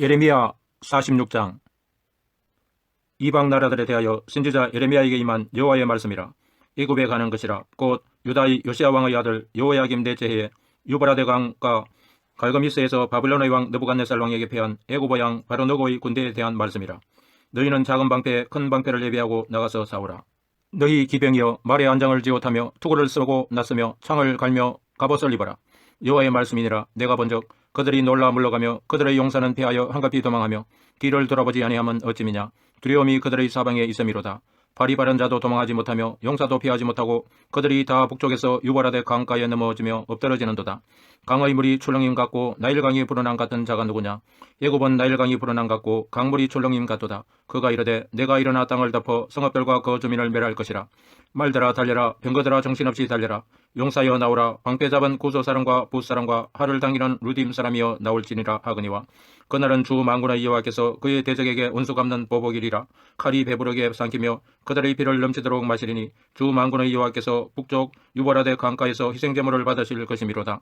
예레미야 46장. 이방 나라들에 대하여 선지자 예레미야에게 임한 여호와의 말씀이라. 애굽에 가는 것이라. 곧 유다의 요시아 왕의 아들 여호야김 해에 유브라데 강과 갈거미스에서 바빌론의 왕 느부갓네살 왕에게 패한 애굽 왕 바로노고의 군대에 대한 말씀이라. 너희는 작은 방패 큰 방패를 예비하고 나가서 싸우라. 너희 기병이여 말의 안장을 지옷하며 투구를 쓰고 났으며 창을 갈며 갑옷을 입어라. 여호와의 말씀이니라. 내가 본적 그들이 놀라 물러가며 그들의 용사는 패하여 한갑이 도망하며 뒤를 돌아보지 아니하면 어찌미냐? 두려움이 그들의 사방에 있음이로다 발이 바른 자도 도망하지 못하며 용사도 피하지 못하고 그들이 다 북쪽에서 유발하되 강가에 넘어지며 엎드러지는도다. 강의 물이 출렁임 같고 나일강이 불어난 같은 자가 누구냐? 예굽은 나일강이 불어난 같고 강물이 출렁임 같도다. 그가 이르되 내가 일어나 땅을 덮어 성읍들과 그 주민을 멸할 것이라. 말들아 달려라. 병거들아 정신없이 달려라. 용사여 나오라. 방패 잡은 구소 사람과 부 사람과 하를 당기는 루딤 사람이여 나올지니라 하거니와 그날은 주 만군의 여호와께서 그의 대적에게 운수 갚는 보복이리라 칼이 배부르게 삼키며 그들의 피를 넘치도록 마시리니 주 만군의 여호와께서 북쪽 유보라데 강가에서 희생제물을 받으실 것이미로다.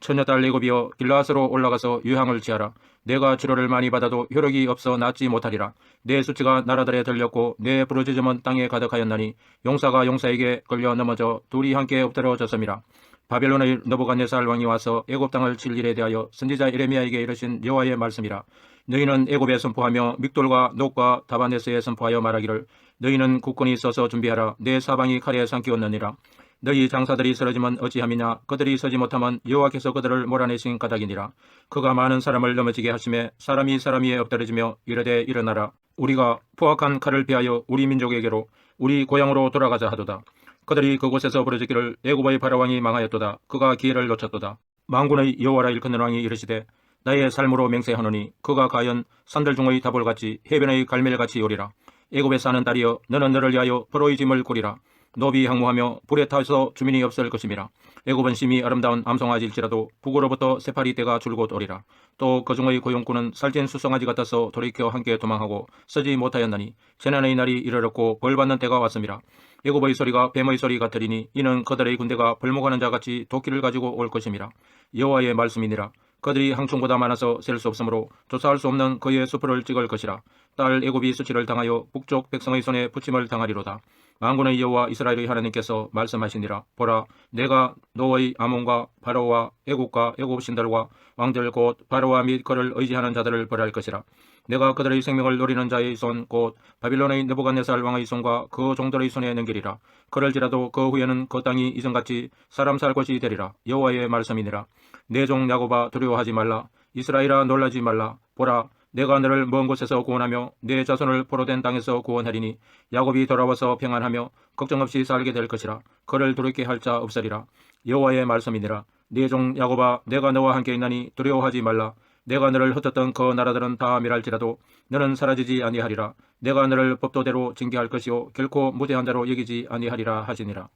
처녀딸 레고비여 길라스로 올라가서 유향을 취하라. 내가 치료를 많이 받아도 효력이 없어 낫지 못하리라. 내 수치가 나라들에 들렸고 내 부르짖음은 땅에 가득하였나니 용사가 용사에게 걸려 넘어져 둘이 함께 엎드러졌음이라. 바벨론의 너부갓네살 왕이 와서 애굽 땅을 칠 일에 대하여 선지자 예레미야에게 이르신 여호와의 말씀이라. 너희는 애굽에 선포하며 믹돌과 녹과 다바네스에 선포하여 말하기를 너희는 국군이 있어서 준비하라. 내 사방이 칼에 삼키었느니라. 너희 장사들이 쓰러지면 어찌함이냐? 그들이 서지 못하면 여호와께서 그들을 몰아내신 까닭이니라. 그가 많은 사람을 넘어지게 하심에 사람이 사람 위에 엎드러지며 이르되 일어나라. 우리가 포악한 칼을 피하여 우리 민족에게로 우리 고향으로 돌아가자 하도다. 그들이 그곳에서 부르짖기를 애굽의 바라왕이 망하였도다. 그가 기회를 놓쳤도다. 망군의 여호와라 일컫는 왕이 이르시되 나의 삶으로 맹세하노니 그가 가연 산들 중의 다볼같이 해변의 갈멜같이 요리라 애굽에 사는 딸이여 너는 너를 위하여 포로의 짐을 꾸리라. 노비 항모하며 불에 타서 주민이 없을 것임이라. 애굽은 심히 아름다운 암송아지일지라도 북으로부터 새파리 떼가 줄곧 오리라. 또 그중의 고용꾼은 살찐 수송아지 같아서 돌이켜 함께 도망하고 쓰지 못하였나니 재난의 날이 이르렀고 벌받는 때가 왔음이라. 애굽의 소리가 뱀의 소리 같으리니 이는 그들의 군대가 벌목하는 자같이 도끼를 가지고 올 것임이라. 여호와의 말씀이니라 그들이 항충보다 많아서 셀 수 없으므로 조사할 수 없는 그의 수풀을 찍을 것이라 딸 애굽이 수치를 당하여 북쪽 백성의 손에 붙임을 당하리로다. 만군의 여호와 이스라엘의 하나님께서 말씀하시니라. 보라 내가 노의 아몬과 바로와 애국과 애국 신들과 왕들 곧 바로와 및 그를 의지하는 자들을 벌할 것이라. 내가 그들의 생명을 노리는 자의 손 곧 바빌론의 느부갓네살 왕의 손과 그 종들의 손에 넘기리라. 그럴지라도 그 후에는 그 땅이 이전같이 사람 살 곳이 되리라. 여호와의 말씀이니라 내 종 야고바 두려워하지 말라. 이스라엘아 놀라지 말라. 보라 내가 너를 먼 곳에서 구원하며 내 자손을 포로된 땅에서 구원하리니 야곱이 돌아와서 평안하며 걱정 없이 살게 될 것이라. 그를 두렵게 할 자 없으리라. 여호와의 말씀이니라. 내종 야곱아 내가 너와 함께 있나니 두려워하지 말라. 내가 너를 흩었던 그 나라들은 다 멸할지라도 너는 사라지지 아니하리라. 내가 너를 법도대로 징계할 것이요 결코 무대한 자로 여기지 아니하리라 하시니라.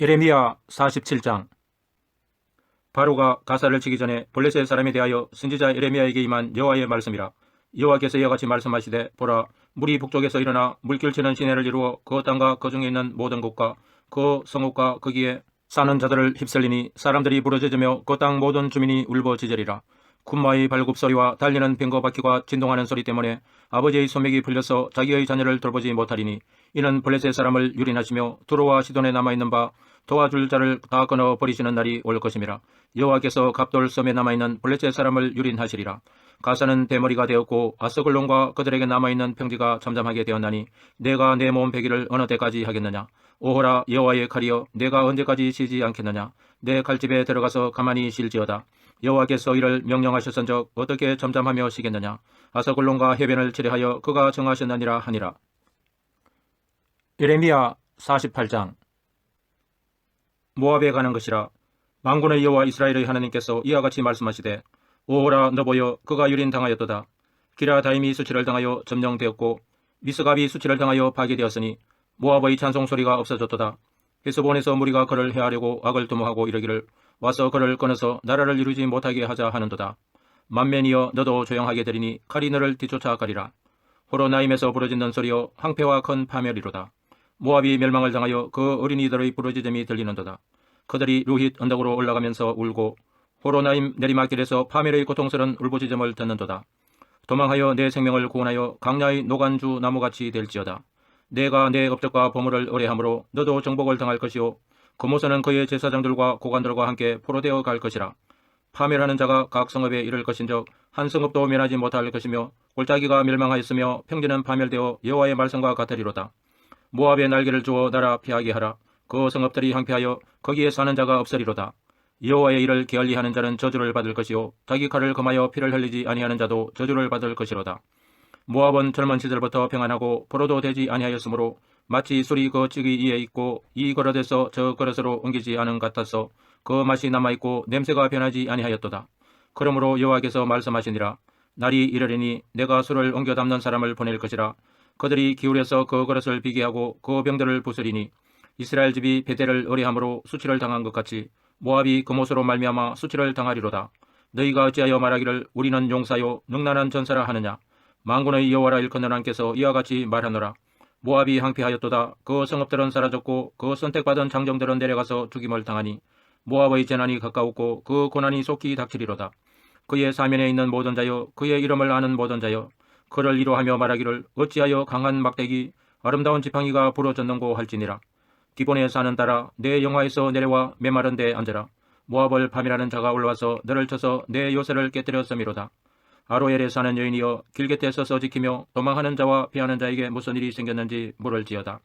예레미야 47장 바로가 가사를 치기 전에 블레셋 사람에 대하여 선지자 예레미야에게 임한 여호와의 말씀이라. 여호와께서 이와 같이 말씀하시되 보라 물이 북쪽에서 일어나 물결치는 시내를 이루어 그 땅과 그 중에 있는 모든 곳과 그 성읍과 거기에 사는 자들을 휩쓸리니 사람들이 부르짖으며 그 땅 모든 주민이 울부짖으리라. 군마의 발굽 소리와 달리는 병거 바퀴가 진동하는 소리 때문에 아버지의 소맥이 풀려서 자기의 자녀를 돌보지 못하리니 이는 블레셋 사람을 유린하시며 두로와 시돈에 남아 있는 바 도와줄 자를 다 끊어 버리시는 날이 올 것임이라 여호와께서 갑돌 섬에 남아 있는 블레셋 사람을 유린하시리라. 가사는 대머리가 되었고 아스글론과 그들에게 남아 있는 평지가 잠잠하게 되었나니 내가 내 몸 베기를 어느 때까지 하겠느냐? 오호라 여호와의 칼이여 내가 언제까지 쉬지 않겠느냐? 내 칼집에 들어가서 가만히 쉴지어다. 여호와께서 이를 명령하셨은적 어떻게 잠잠하며 쉬겠느냐? 아스글론과 해변을 치료하여 그가 정하셨느니라 하니라. 예레미야 48장 모압에 가는 것이라 망군의 여호와 이스라엘의 하나님께서 이와 같이 말씀하시되 오호라 너 보여 그가 유린 당하였도다. 기라 다임이 수치를 당하여 점령되었고 미스갑이 수치를 당하여 파괴되었으니 모압의 찬송 소리가 없어졌도다. 헤스본에서 무리가 그를 해하려고 악을 도모하고 이르기를 와서 그를 끊어서 나라를 이루지 못하게 하자 하는도다. 만면이여 너도 조용하게 되리니 칼이 너를 뒤쫓아 가리라. 호로나임에서 부러진는 소리여 황폐와 큰 파멸이로다 모압이 멸망을 당하여 그 어린이들의 부르짖음이 들리는도다. 그들이 루힛 언덕으로 올라가면서 울고 호로나임 내리막길에서 파멸의 고통스런 울부짖음을 듣는도다. 도망하여 내 생명을 구원하여 강야의 노간주 나무같이 될지어다. 내가 내 업적과 보물을 의뢰하므로 너도 정복을 당할 것이요 금호선은 그의 제사장들과 고관들과 함께 포로되어 갈 것이라. 파멸하는 자가 각 성읍에 이를 것인적 한 성읍도 면하지 못할 것이며 골짜기가 멸망하였으며 평지는 파멸되어 여호와의 말씀과 같으리로다. 모압의 날개를 주어 나라 피하게 하라. 그 성읍들이 황폐하여 거기에 사는 자가 없으리로다. 여호와의 일을 게을리하는 자는 저주를 받을 것이요 자기 칼을 금하여 피를 흘리지 아니하는 자도 저주를 받을 것이로다. 모압은 젊은 시절부터 평안하고 포로도 되지 아니하였으므로 마치 술이 그 찌기 위에 있고 이 그릇에서 저 그릇으로 옮기지 않은 것 같아서 그 맛이 남아 있고 냄새가 변하지 아니하였도다. 그러므로 여호와께서 말씀하시니라 날이 이르리니 내가 술을 옮겨 담는 사람을 보낼 것이라 그들이 기울여서 그 그릇을 비게 하고 그 병들을 부수리니 이스라엘 집이 베델을 의뢰함으로 수치를 당한 것 같이 모압이 금옷으로 말미암아 수치를 당하리로다. 너희가 어찌하여 말하기를 우리는 용사요 능란한 전사라 하느냐? 망군의 여호와라 일컫는 께서 이와 같이 말하노라. 모압이 항폐하였도다. 그 성읍들은 사라졌고 그 선택받은 장정들은 내려가서 죽임을 당하니 모압의 재난이 가까웠고 그 고난이 속히 닥치리로다. 그의 사면에 있는 모든 자여 그의 이름을 아는 모든 자여 그를 이로하며 말하기를 어찌하여 강한 막대기 아름다운 지팡이가 부러졌는고 할지니라 기본에 사는 따라 내 영화에서 내려와 메마른 데 앉아라 모압을 밤이라는 자가 올라와서 너를 쳐서 내 요새를 깨뜨렸음이로다 아로엘에 사는 여인이여 길게때 서서 지키며 도망하는 자와 피하는 자에게 무슨 일이 생겼는지 물을지어다.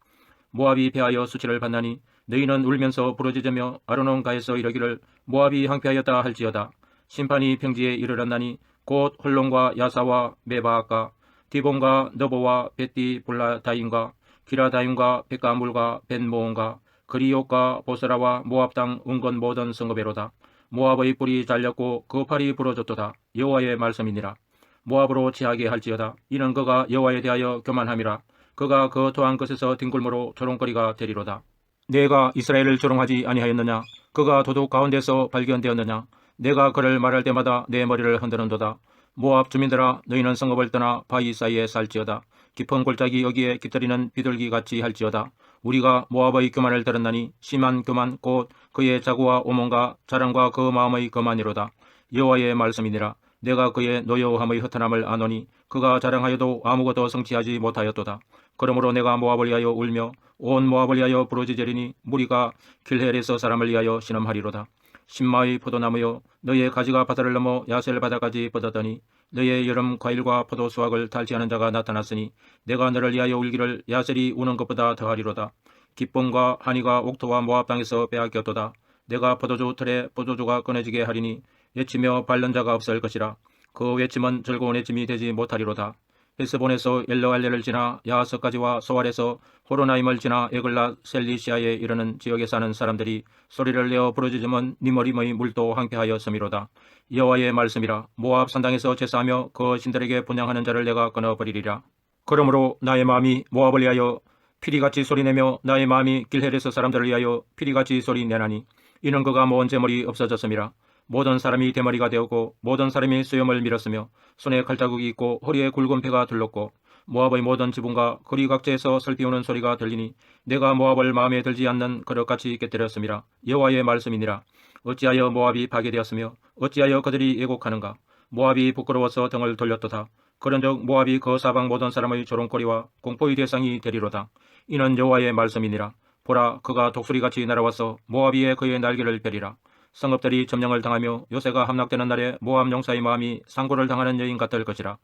모압이 패하여 수치를 받나니 너희는 울면서 부르짖으며 아르논가에서 이르기를 모압이 항패하였다 할지어다. 심판이 평지에 이르렀나니 곧 홀론과 야사와 메바아까 디본과 너보와 베띠 블라다인과 기라다인과 백가물과 벤모온과 그리옥과 보스라와 모압 땅 운건 모든 성읍에로다. 모압의 뿔이 잘렸고 그 팔이 부러졌도다. 여호와의 말씀이니라. 모압으로 취하게 할지어다. 이는 그가 여호와에 대하여 교만함이라. 그가 그 토한 것에서 뒹굴므로 조롱거리가 되리로다. 내가 이스라엘을 조롱하지 아니하였느냐? 그가 도둑 가운데서 발견되었느냐? 내가 그를 말할 때마다 내 머리를 흔드는도다. 모압 주민들아 너희는 성읍을 떠나 바위 사이에 살지어다. 깊은 골짜기 여기에 깃들이는 비둘기 같이 할지어다. 우리가 모압의 교만을 들었나니 심한 교만 곧 그의 자구와 오몬과 자랑과 그 마음의 거만이로다. 여호와의 말씀이니라. 내가 그의 노여함의 허탄함을 아노니 그가 자랑하여도 아무것도 성취하지 못하였도다. 그러므로 내가 모압을 위하여 울며 온 모압을 위하여 부르짖으리니 무리가 길헬에서 사람을 위하여 신음하리로다. 신마의 포도나무여 너의 가지가 바다를 넘어 야셀 바다까지 뻗었더니 너의 여름 과일과 포도 수확을 탈취하는 자가 나타났으니 내가 너를 위하여 울기를 야셀이 우는 것보다 더하리로다. 기쁨과 한이가 옥토와 모압 땅에서 빼앗겼도다. 내가 포도주 틀에 포도주가 꺼내지게 하리니 외치며 밟는 자가 없을 것이라. 그 외침은 즐거운 외침이 되지 못하리로다. 헬스본에서 엘러알레를 지나 야하스까지와 소알에서 호로나임을 지나 에글라 셀리시아에 이르는 지역에 사는 사람들이 소리를 내어 부르짖으면 니머리의 물도 항폐하였음이로다. 여호와의 말씀이라 모압 산당에서 제사하며 그 신들에게 분양하는 자를 내가 끊어버리리라. 그러므로 나의 마음이 모압을 위하여 피리같이 소리내며 나의 마음이 길헬에서 사람들을 위하여 피리같이 소리내나니 이는 그가 모은 재물이 없어졌음이라. 모든 사람이 대머리가 되었고 모든 사람이 수염을 밀었으며 손에 칼자국이 있고 허리에 굵은 패가 둘렀고 모압의 모든 지붕과 거리 각지에서 설피우는 소리가 들리니 내가 모압을 마음에 들지 않는 그릇같이 깨뜨렸음이라 여호와의 말씀이니라. 어찌하여 모압이 파괴되었으며 어찌하여 그들이 애곡하는가? 모압이 부끄러워서 등을 돌렸도다. 그런즉 모압이 그 사방 모든 사람의 조롱거리와 공포의 대상이 되리로다. 이는 여호와의 말씀이니라. 보라 그가 독수리같이 날아와서 모압이의 그의 날개를 펴리라 성읍들이 점령을 당하며 요새가 함락되는 날에 모압 용사의 마음이 상고를 당하는 여인 같을 것이라.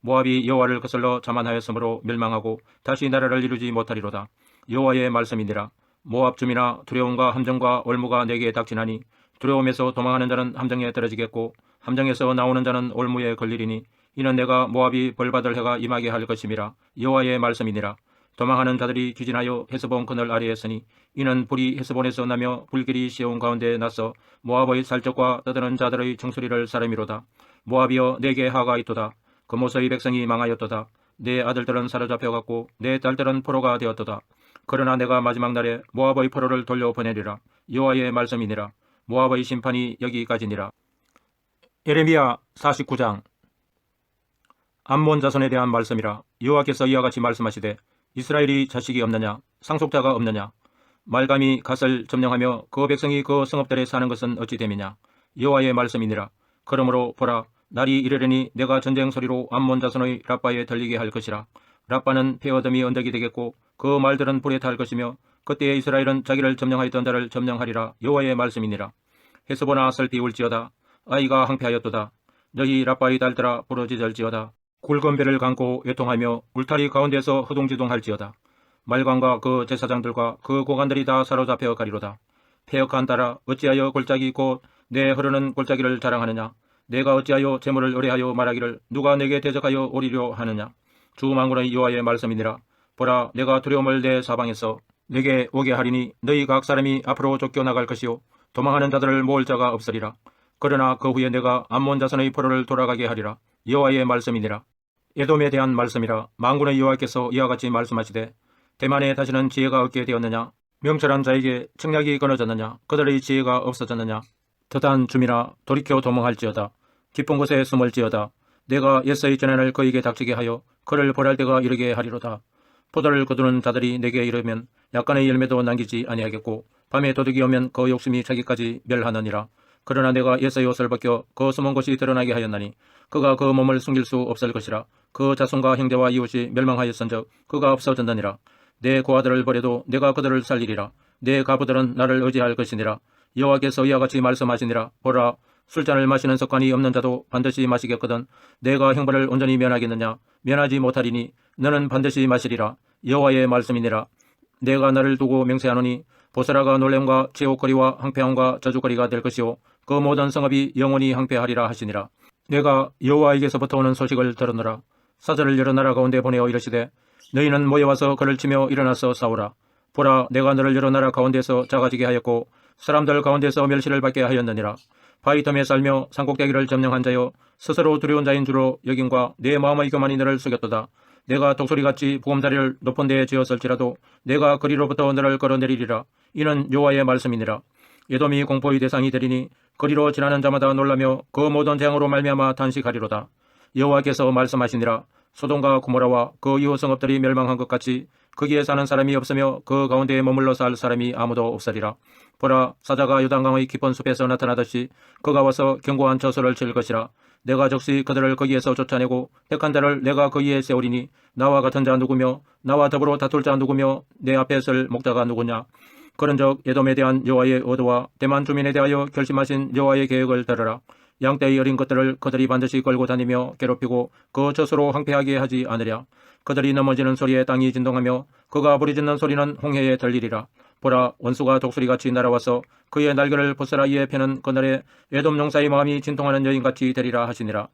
모압이 여호와를 거슬러 자만하였으므로 멸망하고 다시 나라를 이루지 못하리로다. 여호와의 말씀이니라. 모압 주민아 두려움과 함정과 올무가 내게 닥치나니 두려움에서 도망하는 자는 함정에 떨어지겠고 함정에서 나오는 자는 올무에 걸리리니 이는 내가 모압이 벌받을 해가 임하게 할 것임이라. 여호와의 말씀이니라. 도망하는 자들이 기진하여 헤스본 그늘 아래에 서니 이는 불이 헤스본에서 나며 불길이 시온 가운데 나서 모압의 살적과 떠드는 자들의 청소리를 사람이로다. 모압이여 내게 하가 있도다. 그모서의 백성이 망하였도다. 내 아들들은 사로잡혀갔고 내 딸들은 포로가 되었도다. 그러나 내가 마지막 날에 모압의 포로를 돌려보내리라. 여호와의 말씀이니라. 모압의 심판이 여기까지니라. 에레미야 49장 암몬 자손에 대한 말씀이라 여호와께서 이와 같이 말씀하시되 이스라엘이 자식이 없느냐 상속자가 없느냐 말감이 갓을 점령하며 그 백성이 그 성읍들에 사는 것은 어찌 됨이냐 여호와의 말씀이니라. 그러므로 보라 날이 이르려니 내가 전쟁 소리로 암몬 자손의 라빠에 들리게 할 것이라. 라빠는 폐어덤이 언덕이 되겠고 그 말들은 불에 탈 것이며 그때에 이스라엘은 자기를 점령하였던 자를 점령하리라. 여호와의 말씀이니라. 헤스보나 설피 울지어다. 아이가 항폐하였도다. 너희 라빠의 딸들아 부러지절지어다. 굵은 배를 감고 외통하며 울타리 가운데서 허둥지둥 할지어다. 말관과 그 제사장들과 그 고관들이 다 사로잡혀 가리로다. 폐역한 딸아 어찌하여 골짜기 곧내 흐르는 골짜기를 자랑하느냐. 내가 어찌하여 재물을 의뢰하여 말하기를 누가 내게 대적하여 오리려 하느냐. 주 망군의 여호와의 말씀이니라. 보라 내가 두려움을 내 사방에서 내게 오게 하리니 너희 각 사람이 앞으로 쫓겨나갈 것이요 도망하는 자들을 모을 자가 없으리라. 그러나 그 후에 내가 암몬 자손의 포로를 돌아가게 하리라. 여호와의 말씀이니라. 에돔에 대한 말씀이라 망군의 여호와께서 이와 같이 말씀하시되 대만에 다시는 지혜가 없게 되었느냐? 명철한 자에게 청약이 끊어졌느냐? 그들의 지혜가 없어졌느냐? 더단 줌이라 돌이켜 도망할지어다. 깊은 곳에 숨을지어다. 내가 옛서의 전환을 그에게 닥치게 하여 그를 보랄 때가 이르게 하리로다. 포도를 거두는 자들이 내게 이르면 약간의 열매도 남기지 아니하겠고 밤에 도둑이 오면 그 욕심이 자기까지 멸하느니라. 그러나 내가 옛서의 옷을 벗겨 그 숨은 곳이 드러나게 하였나니 그가 그 몸을 숨길 수 없을 것이라 그 자손과 형제와 이웃이 멸망하였은즉 그가 없어졌느니라. 내 고아들을 버려도 내가 그들을 살리리라. 내 가부들은 나를 의지할 것이니라. 여호와께서 이와 같이 말씀하시니라. 보라 술잔을 마시는 습관이 없는 자도 반드시 마시겠거든 내가 형벌을 온전히 면하겠느냐? 면하지 못하리니 너는 반드시 마시리라. 여호와의 말씀이니라. 내가 나를 두고 맹세하노니 보스라가 놀램과 제옥거리와 항폐함과 저주거리가 될 것이요 그 모든 성읍이 영원히 항폐하리라 하시니라. 내가 여호와에게서부터 오는 소식을 들었노라 사자를 여러 나라 가운데 보내어 이르시되 너희는 모여와서 그를 치며 일어나서 싸우라. 보라 내가 너를 여러 나라 가운데서 작아지게 하였고 사람들 가운데서 멸시를 받게 하였느니라. 바위텀에 살며 산꼭대기를 점령한 자여 스스로 두려운 자인 줄로 여김과 내 마음의 교만이 너를 속였도다. 내가 독소리같이 보금자리를 높은 데에 지었을지라도 내가 거리로부터 너를 끌어내리리라. 이는 여호와의 말씀이니라. 예돔이 공포의 대상이 되리니 거리로 지나는 자마다 놀라며 그 모든 재앙으로 말미암아 단식하리로다 여호와께서 말씀하시니라. 소돔과 고모라와 그 이후 성읍들이 멸망한 것 같이 거기에 사는 사람이 없으며 그 가운데에 머물러 살 사람이 아무도 없으리라. 보라 사자가 요단강의 깊은 숲에서 나타나듯이 그가 와서 견고한 저소를 칠 것이라. 내가 적시 그들을 거기에서 쫓아내고 택한 자를 내가 거기에 세우리니 나와 같은 자 누구며 나와 더불어 다툴 자 누구며 내 앞에 설 목자가 누구냐? 그런즉 에돔에 대한 여호와의 의도와 대만 주민에 대하여 결심하신 여호와의 계획을 들으라 양떼의 어린 것들을 그들이 반드시 걸고 다니며 괴롭히고 그 젖으로 황폐하게 하지 않으랴. 그들이 넘어지는 소리에 땅이 진동하며 그가 부리짖는 소리는 홍해에 들리리라. 보라 원수가 독수리같이 날아와서 그의 날개를 부스라이에 펴는 그날에 에돔 용사의 마음이 진통하는 여인같이 되리라 하시니라.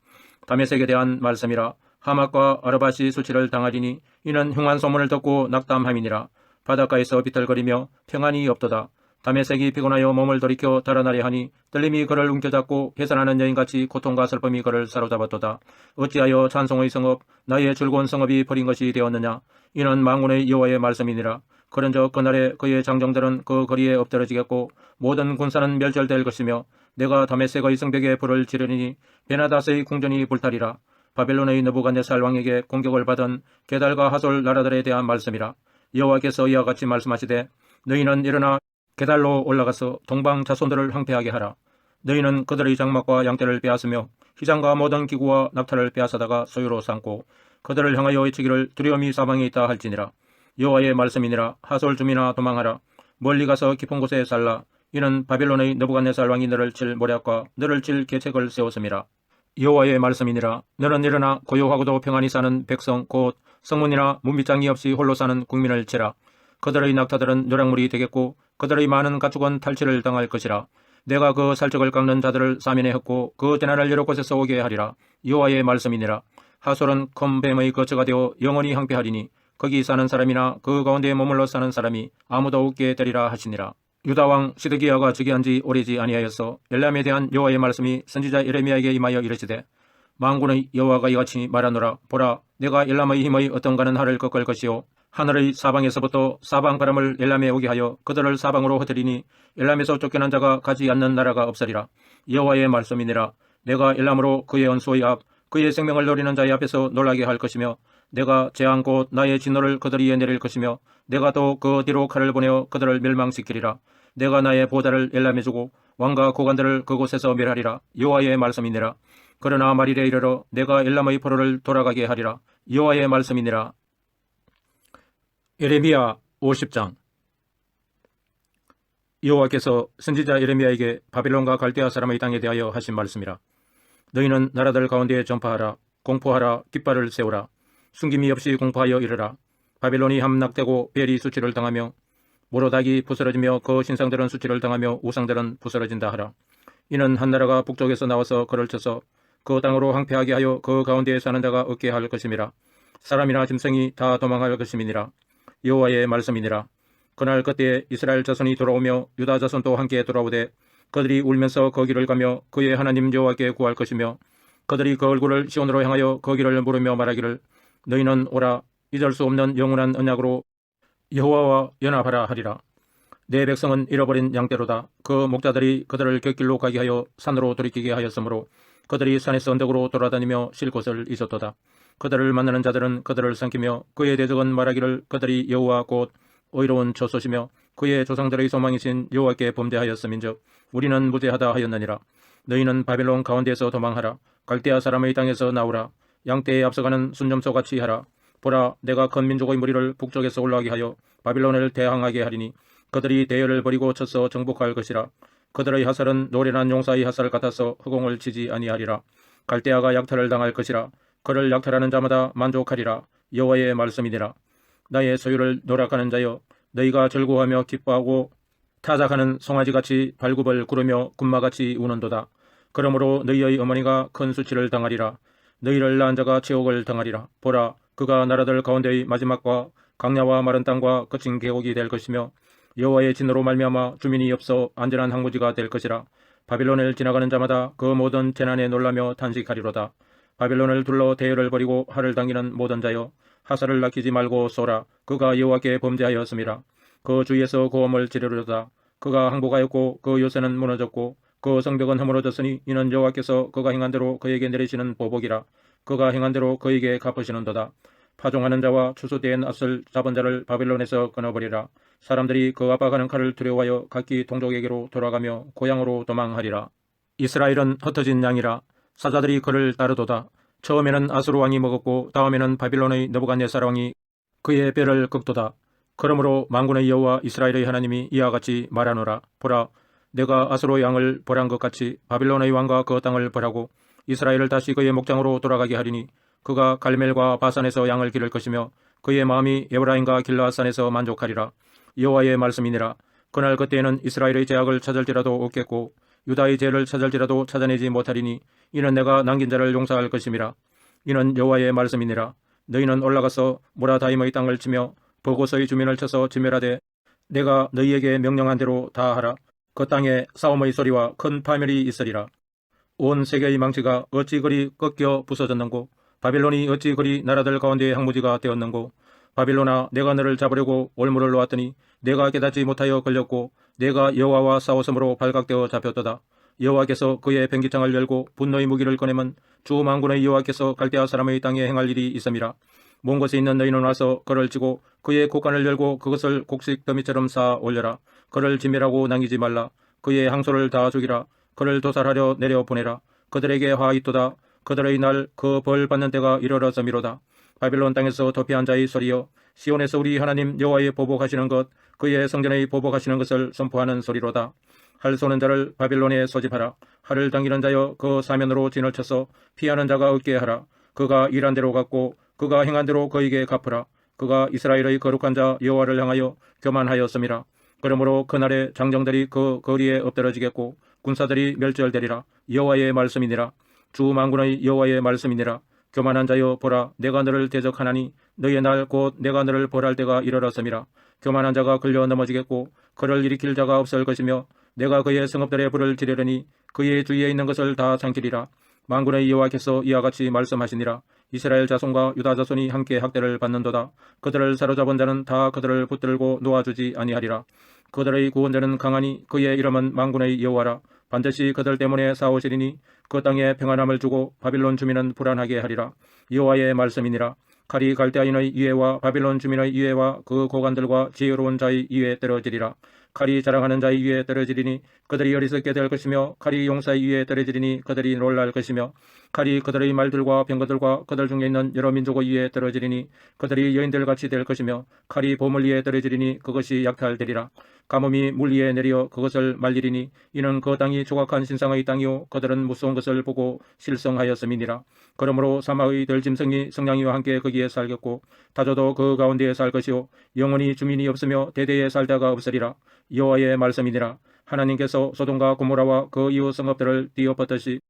다메섹에 대한 말씀이라. 하맛과 아르바시 수치를 당하리니 이는 흉한 소문을 듣고 낙담함이니라. 바닷가에서 비틀거리며 평안이 없도다 다메섹이 피곤하여 몸을 돌이켜 달아나려 하니 떨림이 그를 움켜잡고 해산하는 여인같이 고통과 슬픔이 그를 사로잡았도다. 어찌하여 찬송의 성읍 나의 즐거운 성읍이 버린 것이 되었느냐 이는 망군의 여호와의 말씀이니라. 그런즉 그날에 그의 장정들은 그 거리에 엎드러지겠고 모든 군사는 멸절될 것이며 내가 다메섹의 성벽에 불을 지르니 베나다스의 궁전이 불타리라. 바벨론의 느부갓네살 왕에게 공격을 받은 게달과 하솔 나라들에 대한 말씀이라. 여호와께서 이와 같이 말씀하시되 너희는 일어나 게달로 올라가서 동방 자손들을 황폐하게 하라. 너희는 그들의 장막과 양떼를 빼앗으며 희장과 모든 기구와 낙타를 빼앗아다가 소유로 삼고 그들을 향하여 외치기를 두려움이 사방에 있다 할지니라. 여호와의 말씀이니라 하솔 주민아 도망하라. 멀리 가서 깊은 곳에 살라. 이는 바벨론의 느부갓네살 왕이 너를 칠 모략과 너를 칠 계책을 세웠음이라. 여호와의 말씀이니라 너는 일어나 고요하고도 평안히 사는 백성 곧 성문이나 문빗장이 없이 홀로 사는 국민을 치라. 그들의 낙타들은 노량물이 되겠고 그들의 많은 가축은 탈취를 당할 것이라. 내가 그 살적을 깎는 자들을 사면에 헛고 그 대나를 여러 곳에서 오게 하리라. 여호와의 말씀이니라. 하솔은 큰 뱀의 거처가 되어 영원히 항폐하리니 거기 사는 사람이나 그 가운데 머물러 사는 사람이 아무도 없게 되리라 하시니라. 유다 왕 시드기야가 즉위한 지 오래지 아니하여서 엘람에 대한 여호와의 말씀이 선지자 예레미야에게 임하여 이르시되 망군의 여호와가 이같이 말하노라 보라 내가 엘람의 힘의 어떤가는 하를 꺾을 것이요 하늘의 사방에서부터 사방 바람을 엘람에 오게 하여 그들을 사방으로 흩으리니 엘람에서 쫓겨난 자가 가지 않는 나라가 없으리라. 여호와의 말씀이니라. 내가 엘람으로 그의 원수의 앞 그의 생명을 노리는 자의 앞에서 놀라게 할 것이며 내가 재앙 곧 나의 진노를 그들 위에 내릴 것이며 내가 또 그 뒤로 칼을 보내어 그들을 멸망시키리라. 내가 나의 보다를 엘람에 주고 왕과 고관들을 그곳에서 멸하리라. 여호와의 말씀이니라. 그러나 말일에 이르러 내가 엘람의 포로를 돌아가게 하리라. 여호와의 말씀이니라 예레미야 50장. 여호와께서 선지자 예레미야에게 바빌론과 갈대아 사람의 땅에 대하여 하신 말씀이라. 너희는 나라들 가운데 전파하라 공포하라 깃발을 세우라 숨김이 없이 공포하여 이르라. 바빌론이 함락되고 벨이 수치를 당하며 모로닥이 부스러지며 그 신상들은 수치를 당하며 우상들은 부스러진다 하라. 이는 한 나라가 북쪽에서 나와서 그를 쳐서 그 땅으로 황폐하게 하여 그 가운데 사는 자가 얻게 할 것임이라. 사람이나 짐승이 다 도망할 것임이니라 여호와의 말씀이니라. 그날 그때 이스라엘 자손이 돌아오며 유다 자손도 함께 돌아오되 그들이 울면서 거기를 가며 그의 하나님 여호와께 구할 것이며 그들이 그 얼굴을 시온으로 향하여 거기를 물으며 말하기를 너희는 오라. 잊을 수 없는 영원한 언약으로 여호와와 연합하라 하리라. 내 백성은 잃어버린 양떼로다. 그 목자들이 그들을 곁길로 가게 하여 산으로 돌이키게 하였으므로 그들이 산에서 언덕으로 돌아다니며 쉴 곳을 잊었도다 그들을 만나는 자들은 그들을 삼키며 그의 대적은 말하기를 그들이 여호와 곧 의로운 조소시며 그의 조상들의 소망이신 여호와께 범죄하였음인즉 우리는 무죄하다 하였느니라. 너희는 바벨론 가운데서 도망하라. 갈대아 사람의 땅에서 나오라. 양떼에 앞서가는 순점소같이 하라. 보라 내가 큰 민족의 무리를 북쪽에서 올라가게 하여 바빌론을 대항하게 하리니 그들이 대열을 버리고 쳐서 정복할 것이라. 그들의 하살은 노련한 용사의 하살 같아서 허공을 치지 아니하리라. 갈대아가 약탈을 당할 것이라 그를 약탈하는 자마다 만족하리라. 여호와의 말씀이니라. 나의 소유를 노력하는 자여 너희가 즐거워하며 기뻐하고 타작하는 송아지같이 발굽을 구르며 군마같이 우는도다. 그러므로 너희의 어머니가 큰 수치를 당하리라. 너희를 낳은 자가 지옥을 당하리라. 보라 그가 나라들 가운데의 마지막과 강야와 마른 땅과 거친 계곡이 될 것이며 여호와의 진으로 말미암아 주민이 없어 안전한 항무지가 될 것이라. 바빌론을 지나가는 자마다 그 모든 재난에 놀라며 탄식하리로다 바빌론을 둘러 대열을 벌이고 하를 당기는 모든 자여 하사를 낳기지 말고 쏘라. 그가 여호와께 범죄하였음이라. 그 주위에서 고음을 지르려다. 그가 항복하였고 그 요새는 무너졌고 그 성벽은 허물어졌으니 이는 여호와께서 그가 행한 대로 그에게 내리시는 보복이라. 그가 행한 대로 그에게 갚으시는도다. 파종하는 자와 추수된 앗을 잡은 자를 바빌론에서 끊어버리라. 사람들이 그 압박하는 칼을 두려워하여 각기 동족에게로 돌아가며 고향으로 도망하리라. 이스라엘은 흩어진 양이라 사자들이 그를 따르도다 처음에는 아수르 왕이 먹었고 다음에는 바빌론의 느부갓네살 왕이 그의 뼈를 꺾도다. 그러므로 만군의 여호와 이스라엘의 하나님이 이와 같이 말하노라. 보라, 내가 아수르 양을 벌한 것 같이 바빌론의 왕과 그 땅을 벌하고 이스라엘을 다시 그의 목장으로 돌아가게 하리니 그가 갈멜과 바산에서 양을 기를 것이며 그의 마음이 에브라임과 길라산에서 만족하리라. 여호와의 말씀이니라. 그날 그때에는 이스라엘의 제약을 찾을지라도 없겠고 유다의 죄를 찾을지라도 찾아내지 못하리니 이는 내가 남긴 자를 용서할 것임이라. 이는 여호와의 말씀이니라. 너희는 올라가서 모라다임의 땅을 치며 버고서의 주민을 쳐서 지멸하되 내가 너희에게 명령한 대로 다 하라. 그 땅에 싸움의 소리와 큰 파멸이 있으리라. 온 세계의 망치가 어찌 그리 꺾여 부서졌는고 바빌론이 어찌 그리 나라들 가운데 항무지가 되었는고 바빌론아 내가 너를 잡으려고 올무를 놓았더니 내가 깨닫지 못하여 걸렸고 내가 여호와와 싸웠으므로 발각되어 잡혔도다. 여호와께서 그의 ben기창을 열고 분노의 무기를 꺼내면 주 만군의 여호와께서 갈대아 사람의 땅에 행할 일이 있음이라. 먼 곳에 있는 너희는 와서 그를 찌고 그의 곡간을 열고 그것을 곡식 더미처럼 쌓아 올려라. 그를 진멸하고 남기지 말라. 그의 항소를 다 죽이라. 그를 도살하려 내려 보내라. 그들에게 화 있도다. 그들의 날 그 벌 받는 때가 이르렀음이로다. 바빌론 땅에서 도피한 자의 소리여 시온에서 우리 하나님 여호와의 보복하시는 것 그의 성전의 보복하시는 것을 선포하는 소리로다. 할 쏘는 자를 바빌론에 소집하라. 할을 당기는 자여 그 사면으로 진을 쳐서 피하는 자가 없게 하라. 그가 일한 대로 갚고 그가 행한 대로 그에게 갚으라. 그가 이스라엘의 거룩한 자 여호와를 향하여 교만하였음이라. 그러므로 그날에 장정들이 그 거리에 엎드러지겠고 군사들이 멸절되리라. 여호와의 말씀이니라. 주 만군의 여호와의 말씀이니라. 교만한 자여 보라 내가 너를 대적하나니 너의 날 곧 내가 너를 벌할 때가 이르렀음이라. 교만한 자가 걸려 넘어지겠고 그를 일으킬 자가 없을 것이며 내가 그의 성읍들의 불을 지르려니 그의 주위에 있는 것을 다 삼키리라. 만군의 여호와께서 이와 같이 말씀하시니라. 이스라엘 자손과 유다 자손이 함께 학대를 받는도다. 그들을 사로잡은 자는 다 그들을 붙들고 놓아주지 아니하리라. 그들의 구원자는 강하니 그의 이름은 만군의 여호와라. 반드시 그들 때문에 싸우시리니 그 땅에 평안함을 주고 바빌론 주민은 불안하게 하리라. 여호와의 말씀이니라. 칼이 갈대아인의 이해와 바빌론 주민의 이해와 그 고관들과 지혜로운 자의 이해에 떨어지리라. 칼이 자랑하는 자의 위에 떨어지리니 그들이 어리석게 될 것이며 칼이 용사의 위에 떨어지리니 그들이 놀랄 것이며 칼이 그들의 말들과 병거들과 그들 중에 있는 여러 민족 위에 떨어지리니 그들이 여인들 같이 될 것이며 칼이 보물 위에 떨어지리니 그것이 약탈되리라. 가뭄이 물 위에 내려 그것을 말리리니 이는 그 땅이 조각한 신상의 땅이요 그들은 무서운 것을 보고 실성하였음이니라. 그러므로 사마의 들짐승이 성냥이와 함께 거기에 살겠고 다저도 그 가운데에 살 것이요 영원히 주민이 없으며 대대에 살다가 없으리라 여호와의 말씀이니라. 하나님께서 소돔과 고모라와 그 이후 성읍들을 띄어뻗듯이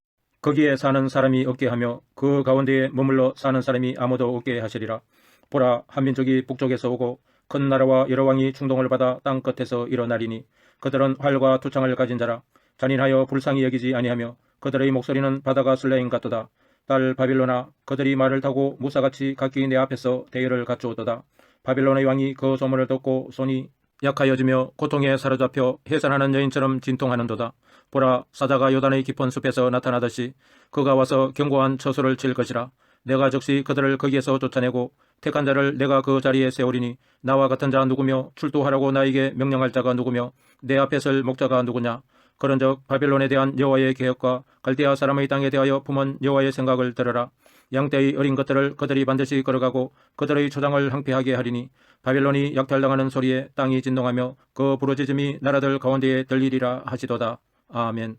거기에 사는 사람이 없게 하며 그 가운데에 머물러 사는 사람이 아무도 없게 하시리라. 보라 한 민족이 북쪽에서 오고 큰 나라와 여러 왕이 충동을 받아 땅 끝에서 일어나리니 그들은 활과 투창을 가진 자라. 잔인하여 불쌍히 여기지 아니하며 그들의 목소리는 바다가 슬레임 같도다. 딸 바빌로나 그들이 말을 타고 무사같이 각기 내 앞에서 대열을 갖추었도다. 바빌론의 왕이 그 소문을 듣고 손이 약하여지며 고통에 사로잡혀 해산하는 여인처럼 진통하는도다. 보라 사자가 요단의 깊은 숲에서 나타나듯이 그가 와서 견고한 처소를 칠 것이라. 내가 즉시 그들을 거기에서 쫓아내고 택한 자를 내가 그 자리에 세우리니 나와 같은 자 누구며 출두하라고 나에게 명령할 자가 누구며 내 앞에 설 목자가 누구냐? 그런즉 바빌론에 대한 여호와의 계획과 갈대아 사람의 땅에 대하여 품은 여호와의 생각을 들으라 양떼의 어린 것들을 그들이 반드시 걸어가고 그들의 초장을 항폐하게 하리니 바빌론이 약탈당하는 소리에 땅이 진동하며 그 부르짖음이 나라들 가운데에 들리리라 하시도다. 아멘